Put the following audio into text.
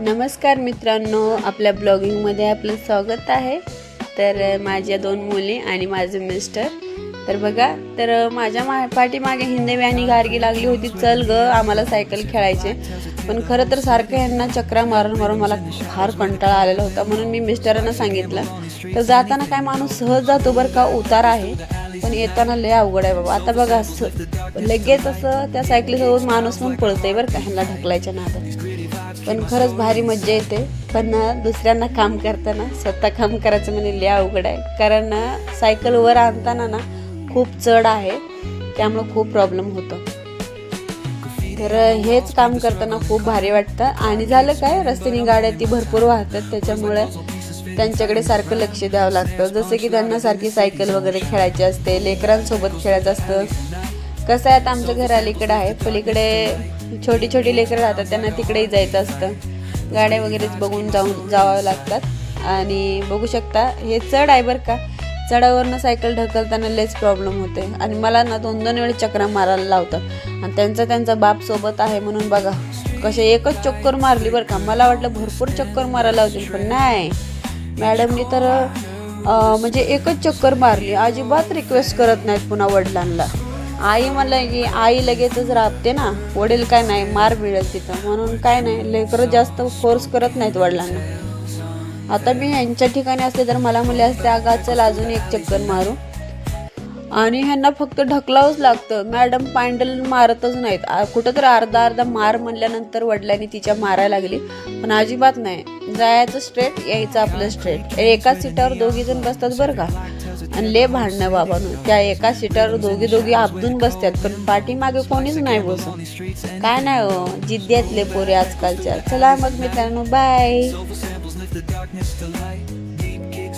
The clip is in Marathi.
नमस्कार मित्रांनो आपल्या ब्लॉगिंगमध्ये आपलं स्वागत आहे. तर माझ्या दोन मुली आणि माझे मिस्टर. तर बघा तर माझ्या मा पाठीमागे हिंदवी आणि गारगी लागली होती चल ग आम्हाला सायकल खेळायचे. पण खरं तर सारखं यांना चक्रा मारून मारून मला फार कंटाळा आलेला होता म्हणून मी मिस्टरांना सांगितलं. तर जाताना काय माणूस सहज जातो बरं का उतार आहे. पण येताना लय अवघड आहे बाबा. आता बघा लगेच असं त्या सायकलीसोबत माणूस पण पळतंय बरं का ह्यांना ढकलायच्या नादात. पण खरंच भारी मज्जा येते. पण दुसऱ्यांना काम करताना स्वतः काम करायचं म्हणजे लय अवघड आहे. कारण सायकलवर सायकल वर आणताना ना खूप चढ आहे. त्यामुळं खूप प्रॉब्लेम होतो. तर हेच काम करताना खूप भारी वाटतं. आणि झालं काय रस्त्याने गाड्या ती भरपूर वाहतात. त्याच्यामुळे त्यांच्याकडे सारखं लक्ष द्यावं लागतं. जसं की त्यांना सारखी सायकल वगैरे खेळायची असते. लेकरांसोबत खेळायचं असतं. कसं आहे आता आमचं घर अलीकडे आहे. पलीकडे छोटी छोटी लेकरं राहतात त्यांना तिकडेही जायचं असतं. गाड्या वगैरेच बघून जाऊन जावं लागतात. आणि बघू शकता हे चढ आहे बरं का. चढावरनं सायकल ढकलताना लयच प्रॉब्लेम होते. आणि मला ना दोन दोन वेळी चक्रा मारायला लावतात. आणि त्यांचा त्यांचा बाप सोबत आहे म्हणून बघा कसे एकच चक्कर मारली बरं का. मला वाटलं भरपूर चक्कर मारायला लावतील पण नाही. मॅडमनी तर म्हणजे एकच चक्कर मारली. अजिबात रिक्वेस्ट करत नाहीत पुन्हा वडिलांना. आई म्हणलं की आई लगेचच राबते ना. वडील काय नाही मार मिळेल तिथं. म्हणून काय नाही लेकरं जास्त फोर्स करत नाहीत वडिलांना. आता मी यांच्या ठिकाणी असते तर मला मुली असते आगा चल अजून एक चक्कर मारू. आणि ह्यांना फक्त ढकलावंच लागतं. मॅडम पॅन्डल मारतच नाहीत. कुठं तर अर्धा अर्धा मार म्हणल्यानंतर वडिलांनी तिच्या मारायला लागली. पण अजिबात नाही. जायचं स्ट्रेट यायचं आपलं स्ट्रेट एकाच सीटावर दोघी जण बसतात बरं का. आणि ले भांडणं बाबानं त्या एका सीटावर दोघी दोघी आपदून बसतात पण पाठीमागे कोणीच नाही बसत काय नाही हो जिद्द्यातले पोरे आजकालच्या. चला मग मित्रांनो बाय